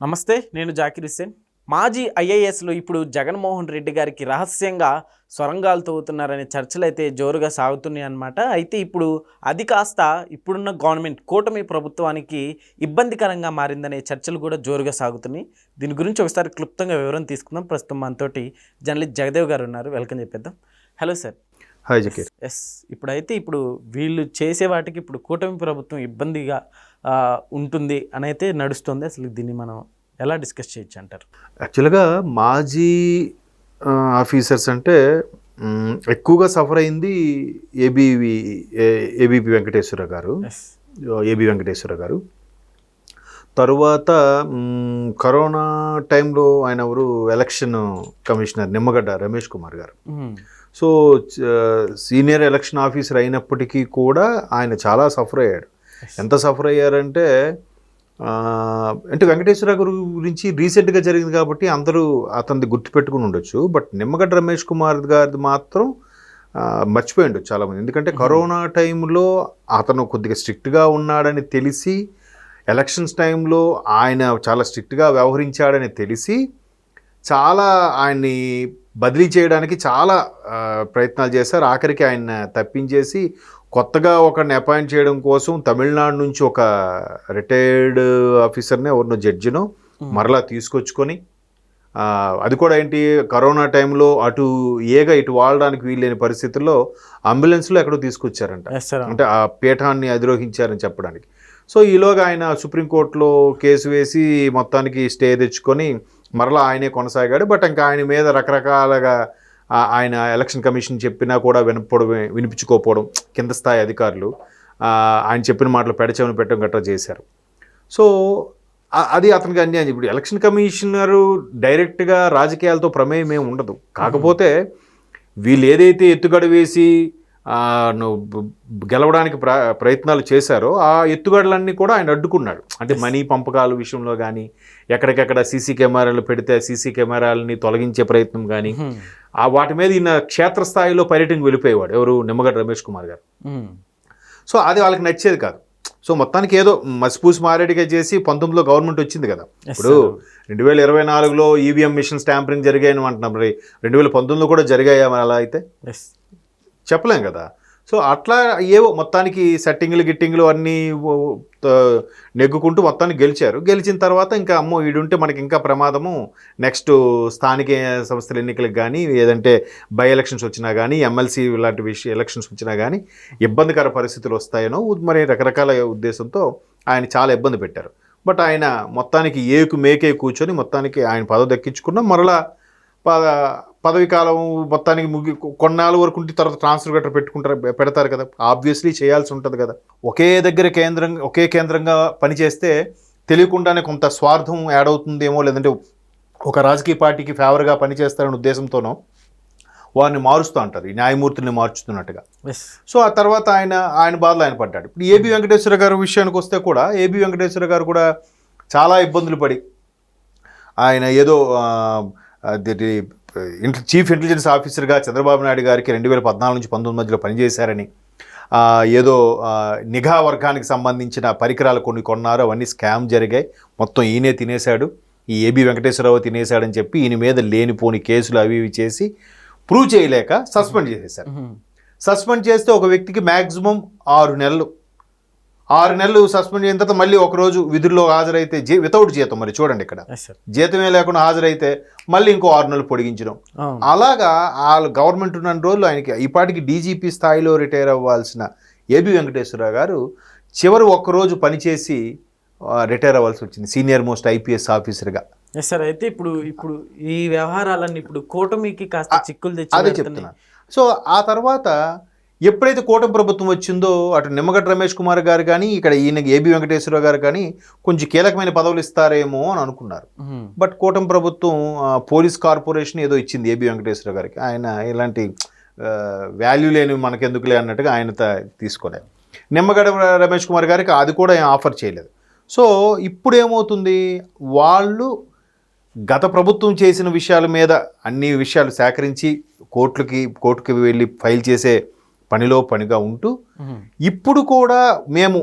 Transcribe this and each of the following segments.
నమస్తే నేను జాకిర్ హుస్సేన్. మాజీ ఐఏఎస్లు ఇప్పుడు జగన్మోహన్ రెడ్డి గారికి రహస్యంగా సొరంగాలు తవ్వుతున్నారనే చర్చలు అయితే జోరుగా సాగుతున్నాయి అన్నమాట. అయితే ఇప్పుడు అది కాస్త ఇప్పుడున్న గవర్నమెంట్ కూటమి ప్రభుత్వానికి ఇబ్బందికరంగా మారిందనే చర్చలు కూడా జోరుగా సాగుతున్నాయి. దీని గురించి ఒకసారి క్లుప్తంగా వివరం తీసుకుందాం. ప్రస్తుతం మనతోటి జర్నలిస్ట్ జగదేవ్ గారు ఉన్నారు. వెల్కమ్ చెప్పేద్దాం. Hello sir. Hi Zakir. Yes ఇప్పుడైతే ఇప్పుడు వీళ్ళు చేసే వాటికి ఇప్పుడు కూటమి ప్రభుత్వం ఇబ్బందిగా ఉంటుంది అని అయితే నడుస్తుంది. అసలు దీన్ని మనం ఎలా డిస్కస్ చేయొచ్చు అంటారు? యాక్చువల్గా మాజీ ఆఫీసర్స్ అంటే ఎక్కువగా సఫర్ అయింది ఏబీవి ఏబీపీ వెంకటేశ్వర గారు. ఏబి వెంకటేశ్వర గారు. తరువాత కరోనా టైంలో ఆయన ఎవరు? Election commissioner Nimmagadda Ramesh Kumar garu. So senior election officer అయినప్పటికీ కూడా ఆయన చాలా సఫర్ అయ్యాడు. ఎంత సఫర్ అయ్యారంటే అంటే వెంకటేశ్వర గారు గురించి రీసెంట్గా జరిగింది కాబట్టి అందరూ అతనిది గుర్తుపెట్టుకుని ఉండొచ్చు. బట్ నిమ్మగడ్డ రమేష్ కుమార్ గారిది మాత్రం ఆ, మర్చిపోయి ఉండొచ్చు చాలామంది. ఎందుకంటే కరోనా టైంలో అతను కొద్దిగా స్ట్రిక్ట్గా ఉన్నాడని తెలిసి ఎలక్షన్స్ టైంలో ఆయన చాలా స్ట్రిక్ట్గా వ్యవహరించాడని తెలిసి చాలా ఆయన్ని బదిలీ చేయడానికి చాలా ప్రయత్నాలు చేశారు. ఆఖరికి ఆయన తప్పించేసి కొత్తగా ఒకరిని అపాయింట్ చేయడం కోసం తమిళనాడు నుంచి ఒక రిటైర్డ్ ఆఫీసర్ని ఎవరినో జడ్జినో మరలా తీసుకొచ్చుకొని అది కూడా ఏంటి కరోనా టైంలో అటు ఏగా ఇటు వాడడానికి వీల్లేని పరిస్థితుల్లో అంబులెన్స్లో ఎక్కడో తీసుకొచ్చారంట. అంటే ఆ పీఠాన్ని అధిరోహించారని చెప్పడానికి. సో ఈలోగా ఆయన సుప్రీంకోర్టులో కేసు వేసి మొత్తానికి స్టే తెచ్చుకొని మరలా ఆయనే కొనసాగాడు. బట్ ఇంకా ఆయన మీద రకరకాలుగా ఆయన ఎలక్షన్ కమిషన్ చెప్పినా కూడా వినపడం వినిపించుకోకపోవడం కింద స్థాయి అధికారులు ఆయన చెప్పిన మాటలు పెడచెవిని పెట్టడం గట్రా చేశారు. సో అది అతనికి అన్యాయం. ఇప్పుడు ఎలక్షన్ కమిషనరు డైరెక్ట్గా రాజకీయాలతో ప్రమేయం ఏమి ఉండదు. కాకపోతే వీళ్ళు ఏదైతే ఎత్తుగడ వేసి గెలవడానికి ప్ర ప్రయత్నాలు చేశారో ఆ ఎత్తుగడలన్నీ కూడా ఆయన అడ్డుకున్నాడు. అంటే మనీ పంపకాల విషయంలో కానీ ఎక్కడికెక్కడ సీసీ కెమెరాలు పెడితే సీసీ కెమెరాలని తొలగించే ప్రయత్నం కానీ ఆ వాటి మీద ఈయన క్షేత్రస్థాయిలో పర్యటనకు వెళ్ళిపోయేవాడు. ఎవరు? నిమ్మగడ్డ రమేష్ కుమార్ గారు. సో అది వాళ్ళకి నచ్చేది కాదు. సో మొత్తానికి ఏదో మసిపూసి మారేడుగా చేసి పంతొమ్మిదిలో గవర్నమెంట్ వచ్చింది కదా. ఇప్పుడు రెండు వేల ఇరవై నాలుగులో ఈవీఎం మిషన్ స్టాంపరింగ్ జరిగాయని అంటున్నాం మరి రెండు వేల పంతొమ్మిదిలో కూడా జరిగాయా మరి అలా అయితే? చెప్పలేం కదా. సో అట్లా ఏవో మొత్తానికి సెట్టింగ్లు గిట్టింగ్లు అన్నీ నెగ్గుకుంటూ మొత్తాన్ని గెలిచారు. గెలిచిన తర్వాత ఇంకా అమ్మో వీడుంటే మనకి ఇంకా ప్రమాదము. నెక్స్ట్ స్థానిక సంస్థల ఎన్నికలకు కానీ ఏదంటే బై ఎలక్షన్స్ వచ్చినా కానీ ఎమ్మెల్సీ లాంటి విషయ ఎలక్షన్స్ వచ్చినా కానీ ఇబ్బందికర పరిస్థితులు వస్తాయనో మరి రకరకాల ఉద్దేశంతో ఆయన చాలా ఇబ్బంది పెట్టారు. బట్ ఆయన మొత్తానికి ఏకు మేకే కూర్చొని మొత్తానికి ఆయన పదవి దక్కించుకున్న మరలా పదవి కాలం మొత్తానికి ముగి కొన్నాళ్ళ వరకు ఉంటే తర్వాత ట్రాన్స్ఫర్ గట్రా పెట్టుకుంటారు పెడతారు కదా. ఆబ్వియస్లీ చేయాల్సి ఉంటుంది కదా. ఒకే దగ్గర కేంద్రం ఒకే కేంద్రంగా పనిచేస్తే తెలియకుండానే కొంత స్వార్థం యాడ్ అవుతుందేమో లేదంటే ఒక రాజకీయ పార్టీకి ఫేవర్గా పనిచేస్తారనే ఉద్దేశంతోనో వారిని మారుస్తూ అంటారు. ఈ న్యాయమూర్తిని మార్చుతున్నట్టుగా. సో ఆ తర్వాత ఆయన ఆయన బాధలు ఆయన పడ్డాడు. ఇప్పుడు ఏబి వెంకటేశ్వర గారి విషయానికి వస్తే కూడా ఏబి వెంకటేశ్వర గారు కూడా చాలా ఇబ్బందులు పడి ఆయన ఏదో చీఫ్ ఇంటెలిజెన్స్ ఆఫీసర్గా చంద్రబాబు నాయుడు గారికి రెండు వేల పద్నాలుగు నుంచి పంతొమ్మిది మధ్యలో పనిచేశారని ఏదో నిఘా వర్గానికి సంబంధించిన పరికరాలు కొన్ని కొన్నారు అవన్నీ స్కామ్ జరిగాయి. మొత్తం ఈయనే తినేశాడు. ఈ ఏబి వెంకటేశ్వరరావు తినేశాడని చెప్పి ఈయన మీద లేనిపోని కేసులు అవి ఇవి చేసి ప్రూవ్ చేయలేక సస్పెండ్ చేసేశారు. సస్పెండ్ చేస్తే ఒక వ్యక్తికి మ్యాక్సిమం ఆరు నెలలు ఆరు నెలలు సస్పెండ్ అయిన తర్వాత మళ్ళీ ఒక రోజు విధుల్లో హాజరైతే జీ వితౌట్ జీతం మరి చూడండి ఇక్కడ. జీతమే లేకుండా హాజరైతే మళ్ళీ ఇంకో ఆరు నెలలు పొడిగించడం. అలాగా వాళ్ళు గవర్నమెంట్ ఉన్న రోజులు ఆయనకి ఈ పాటికి డీజీపీ స్థాయిలో రిటైర్ అవ్వాల్సిన ఏబి వెంకటేశ్వరరావు గారు చివరి ఒక్కరోజు పనిచేసి రిటైర్ అవ్వాల్సి వచ్చింది సీనియర్ మోస్ట్ ఐపీఎస్ ఆఫీసర్గా. ఎస్ సార్ అయితే ఇప్పుడు ఇప్పుడు ఈ వ్యవహారాలన్నీ ఇప్పుడు కూటమికి కాస్త చిక్కులు తెచ్చి అదే. చెప్తున్నా. సో ఆ తర్వాత ఎప్పుడైతే కూటమి ప్రభుత్వం వచ్చిందో అటు నిమ్మగడ్డ రమేష్ కుమార్ గారు కానీ ఇక్కడ ఈయన ఏబి వెంకటేశ్వరరావు గారు కానీ కొంచెం కీలకమైన పదవులు ఇస్తారేమో అని అనుకున్నారు. బట్ కూటమి ప్రభుత్వం పోలీస్ కార్పొరేషన్ ఏదో ఇచ్చింది ఏబి వెంకటేశ్వర గారికి. ఆయన ఇలాంటి వాల్యూ లేని మనకెందుకులే అన్నట్టుగా ఆయన తీసుకోలేదు. నిమ్మగడ్డ రమేష్ కుమార్ గారికి అది కూడా ఆఫర్ చేయలేదు. సో ఇప్పుడు ఏమవుతుంది వాళ్ళు గత ప్రభుత్వం చేసిన విషయాల మీద అన్ని విషయాలు సేకరించి కోర్టులకి కోర్టుకి వెళ్ళి ఫైల్ చేసే పనిలో పనిగా ఉంటూ. ఇప్పుడు కూడా మేము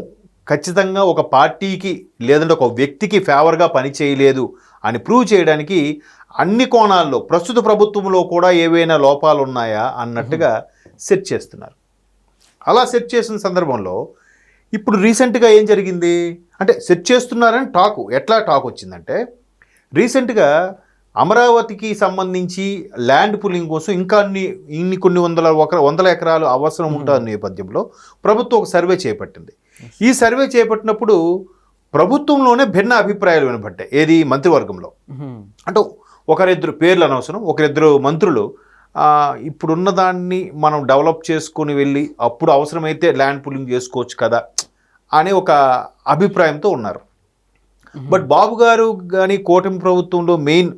ఖచ్చితంగా ఒక పార్టీకి లేదంటే ఒక వ్యక్తికి ఫేవర్గా పని చేయలేదు అని ప్రూవ్ చేయడానికి అన్ని కోణాల్లో ప్రస్తుత ప్రభుత్వంలో కూడా ఏవైనా లోపాలు ఉన్నాయా అన్నట్టుగా సెట్ చేస్తున్నారు అలా సెట్ చేసిన సందర్భంలో ఇప్పుడు రీసెంట్గా ఏం జరిగింది అంటే సెట్ చేస్తున్నారని టాకు ఎట్లా టాక్ వచ్చిందంటే రీసెంట్గా అమరావతికి సంబంధించి ల్యాండ్ పుల్లింగ్ కోసం ఇంకా అన్ని ఇన్ని కొన్ని వందల ఒక వందల ఎకరాలు అవసరం ఉంటుంది నేపథ్యంలో ప్రభుత్వం ఒక సర్వే చేపట్టింది. ఈ సర్వే చేపట్టినప్పుడు ప్రభుత్వంలోనే భిన్న అభిప్రాయాలు వినపడ్డాయి ఏది మంత్రివర్గంలో. అంటే ఒకరిద్దరు పేర్లు అనవసరం ఒకరిద్దరు మంత్రులు ఇప్పుడున్న దాన్ని మనం డెవలప్ చేసుకొని వెళ్ళి అప్పుడు అవసరమైతే ల్యాండ్ పుల్లింగ్ చేసుకోవచ్చు కదా అనే ఒక అభిప్రాయంతో ఉన్నారు. బట్ బాబు గారు కానీ కూటమి ప్రభుత్వంలో మెయిన్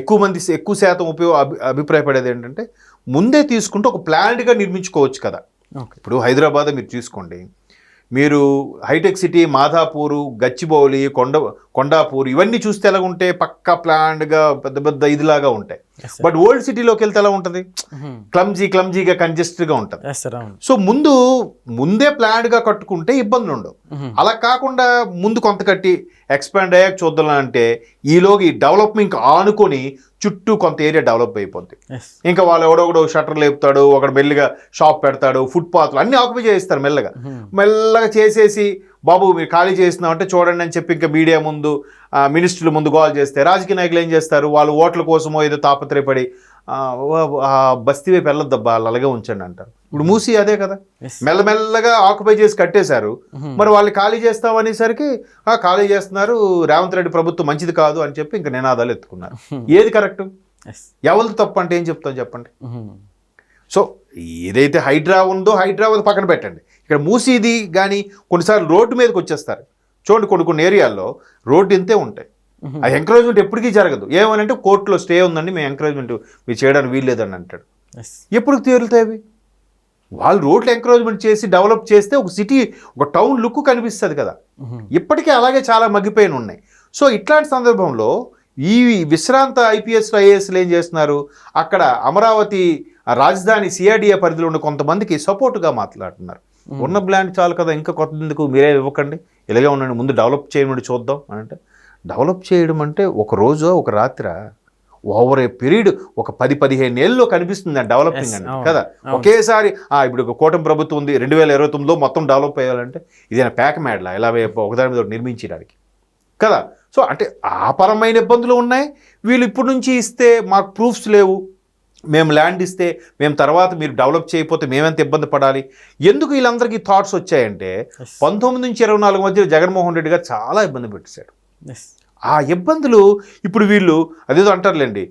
ఎక్కువ మంది ఎక్కువ శాతం ఉపయోగ అభి అభిప్రాయపడేది ఏంటంటే ముందే తీసుకుంటే ఒక ప్లాన్డ్గా నిర్మించుకోవచ్చు కదా. ఇప్పుడు హైదరాబాద్ మీరు చూసుకోండి. మీరు హైటెక్ సిటీ మాధాపూరు గచ్చిబౌలి కొండ కొండాపూర్ ఇవన్నీ చూస్తే ఎలా ఉంటాయి పక్కా ప్లాన్డ్గా పెద్ద పెద్ద ఇదిలాగా ఉంటాయి. బట్ ఓల్డ్ సిటీలోకి వెళ్తే ఎలా ఉంటుంది. క్లమ్జీ క్లమ్జీగా కంజెస్టెడ్గా ఉంటుంది. సో ముందు ముందే ప్లాన్డ్గా కట్టుకుంటే ఇబ్బందులు ఉండవు. అలా కాకుండా ముందు కొంత కట్టి ఎక్స్పాండ్ అయ్యాక చూద్దాం అంటే ఈలోగా ఈ డెవలప్మెంట్ ఆనుకొని చుట్టూ కొంత ఏరియా డెవలప్ అయిపోద్ది. ఇంకా వాళ్ళు ఎవడొకడు షట్టర్ లేపుతాడు ఒకడు మెల్లిగా షాప్ పెడతాడు ఫుట్పాత్లు అన్నీ ఆక్యుపై చేయిస్తారు మెల్లగా. మెల్లగా చేసేసి బాబు మీరు ఖాళీ చేస్తున్నాం అంటే చూడండి అని చెప్పి ఇంకా మీడియా ముందు మినిస్టర్ల ముందు గోల్ చేస్తే రాజకీయ నాయకులు ఏం చేస్తారు? వాళ్ళు ఓట్ల కోసమో ఏదో తాపత్రయపడి బస్తీ వైపు వెళ్ళొద్దబ్బా వాళ్ళు అలాగే ఉంచండి అంటారు. ఇప్పుడు మూసి అదే కదా. మెల్లమెల్లగా ఆక్యుపై చేసి కట్టేశారు. మ్మ్. మరి వాళ్ళు ఖాళీ చేస్తాం అనేసరికి "ఆ, ఖాళీ చేస్తున్నారు రేవంత్ రెడ్డి ప్రభుత్వం మంచిది కాదు అని చెప్పి ఇంకా నినాదాలు ఎత్తుకున్నారు. ఏది కరెక్ట్? ఎవరిది తప్పు అంటే ఏం చెప్తాం చెప్పండి. సో ఏదైతే హైడ్రా ఉందో హైడ్రా అది పక్కన పెట్టండి. ఇక్కడ మూసీది కానీ కొన్నిసార్లు రోడ్డు మీదకి వచ్చేస్తారు. చూడండి కొన్ని కొన్ని ఏరియాల్లో రోడ్డు ఇంతే ఉంటాయి. ఆ ఎంకరేజ్మెంట్ ఎప్పటికీ జరగదు. ఏమనంటే కోర్టులో స్టే ఉందండి మేము ఎంకరేజ్మెంట్ మీరు చేయడానికి వీల్లేదని అంటాడు. ఎప్పుడు తీరుతాయి అవి? వాళ్ళు రోడ్లు ఎంకరేజ్మెంట్ చేసి డెవలప్ చేస్తే ఒక సిటీ ఒక టౌన్ లుక్ కనిపిస్తుంది కదా. ఇప్పటికీ అలాగే చాలా మగ్గిపోయిన ఉన్నాయి. సో ఇట్లాంటి సందర్భంలో ఈ విశ్రాంత ఐపీఎస్లు ఐఏఎస్లు ఏం చేస్తున్నారు? అక్కడ అమరావతి రాజధాని సిఆర్డిఏ పరిధిలో ఉన్న కొంతమందికి సపోర్టుగా మాట్లాడుతున్నారు. ఉన్న బ్లాండ్ చాలు కదా ఇంకా కొత్తకు మీరే ఇవ్వకండి. ఇలాగే ఉండండి ముందు డెవలప్ చేయమని చూద్దాం అని అంటే డెవలప్ చేయడం అంటే ఒక రోజు ఒక రాత్రి ఓవర్ ఏ పీరియడ్ ఒక పది పదిహేను ఏళ్ళలో కనిపిస్తుంది డెవలపింగ్ Yes, అంటే అవును, కదా. ఒకేసారి ఆ, ఇప్పుడు ఒక కూటమి ప్రభుత్వం ఉంది రెండు వేల ఇరవై తొమ్మిదిలో మొత్తం డెవలప్ అయ్యాలంటే ఇదేనా ప్యాక్ మ్యాడ్లా? ఇలా ఒకదాని మీద నిర్మించడానికి. కదా? సో అంటే ఆ పరమైన ఇబ్బందులు ఉన్నాయి. వీళ్ళు ఇప్పటి నుంచి ఇస్తే మాకు ప్రూఫ్స్ లేవు. మేము ల్యాండ్ ఇస్తే మేము తర్వాత మీరు డెవలప్ చేయకపోతే మేమెంత ఇబ్బంది పడాలి? ఎందుకు వీళ్ళందరికీ థాట్స్ వచ్చాయంటే. పంతొమ్మిది నుంచి ఇరవై నాలుగు మధ్య జగన్మోహన్ రెడ్డి గారు చాలా ఇబ్బంది పెట్టేశాడు. ఆ ఇబ్బందులు ఇప్పుడు వీళ్ళు అదేదో అంటారులేండి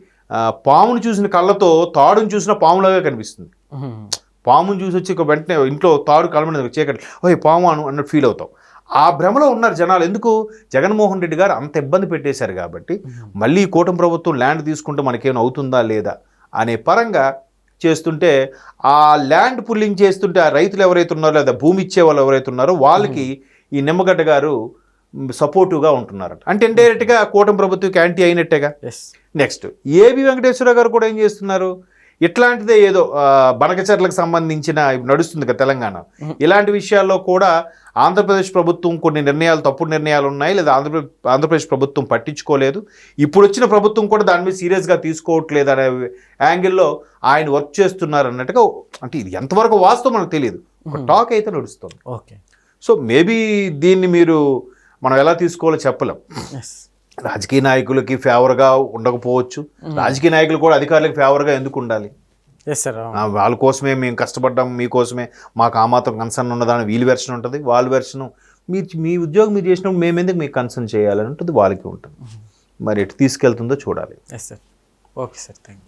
పామును చూసిన కళ్ళతో తాడును చూసిన పాములాగా కనిపిస్తుంది. మ్మ్. పామును చూసి వచ్చి ఒక వెంటనే ఇంట్లో తాడు కలమని చీకటి? ఓయ్ పాము అను అన్నట్టు ఫీల్ అవుతాం. ఆ భ్రమలో ఉన్నారు జనాలు. ఎందుకు? జగన్మోహన్ రెడ్డి గారు అంత ఇబ్బంది పెట్టేశారు కాబట్టి మళ్ళీ ఈ కూటమి ప్రభుత్వం ల్యాండ్ తీసుకుంటే మనకేమైనా అవుతుందా లేదా? అనే పరంగా చేస్తుంటే ఆ ల్యాండ్ పుల్లింగ్ చేస్తుంటే ఆ రైతులు ఎవరైతే ఉన్నారో లేదా భూమి ఇచ్చే వాళ్ళు ఎవరైతే ఉన్నారో వాళ్ళకి ఈ నిమ్మగడ్డ గారు సపోర్టివ్గా ఉంటున్నారట. అంటే ఇండైరెక్ట్గా కూటమి ప్రభుత్వం anti అయినట్టేగా? Yes next A B Venkateswara garu కూడా ఏం చేస్తున్నారు? ఇట్లాంటిదే ఏదో బనకచర్లకు సంబంధించిన నడుస్తుంది కదా తెలంగాణ. ఇలాంటి విషయాల్లో కూడా ఆంధ్రప్రదేశ్ ప్రభుత్వం కొన్ని నిర్ణయాలు తప్పుడు నిర్ణయాలు ఉన్నాయి. లేదా ఆంధ్రప్రదేశ్ ఆంధ్రప్రదేశ్ ప్రభుత్వం పట్టించుకోలేదు. ఇప్పుడు వచ్చిన ప్రభుత్వం కూడా దాని మీద సీరియస్గా తీసుకోవట్లేదు అనే యాంగిల్లో ఆయన వర్క్ చేస్తున్నారు అన్నట్టుగా అంటే ఇది ఎంతవరకు వాస్తవం మనకు తెలియదు. ఒక టాక్ అయితే నడుస్తుంది. ఓకే. సో మేబీ దీన్ని మీరు మనం ఎలా తీసుకోవాలో చెప్పలేం. రాజకీయ నాయకులకి ఫేవర్గా ఉండకపోవచ్చు. రాజకీయ నాయకులు కూడా అధికారులకు ఫేవర్గా ఎందుకు ఉండాలి? ఎస్ సార్ ఆ, వాళ్ళ కోసమే మేము కష్టపడ్డాం మీకోసమే మాకు ఆ మాత్రం కన్సర్న్ ఉన్నదాని వీళ్ళ వెర్షన్ ఉంటుంది వాళ్ళ వెర్షన్ మీరు మీ ఉద్యోగం మీరు చేసినప్పుడు మేము ఎందుకు మీకు కన్సర్న్ చేయాలని ఉంటుంది వాళ్ళకి ఉంటుంది. మరి ఎటు తీసుకెళ్తుందో చూడాలి. Yes sir okay sir thank you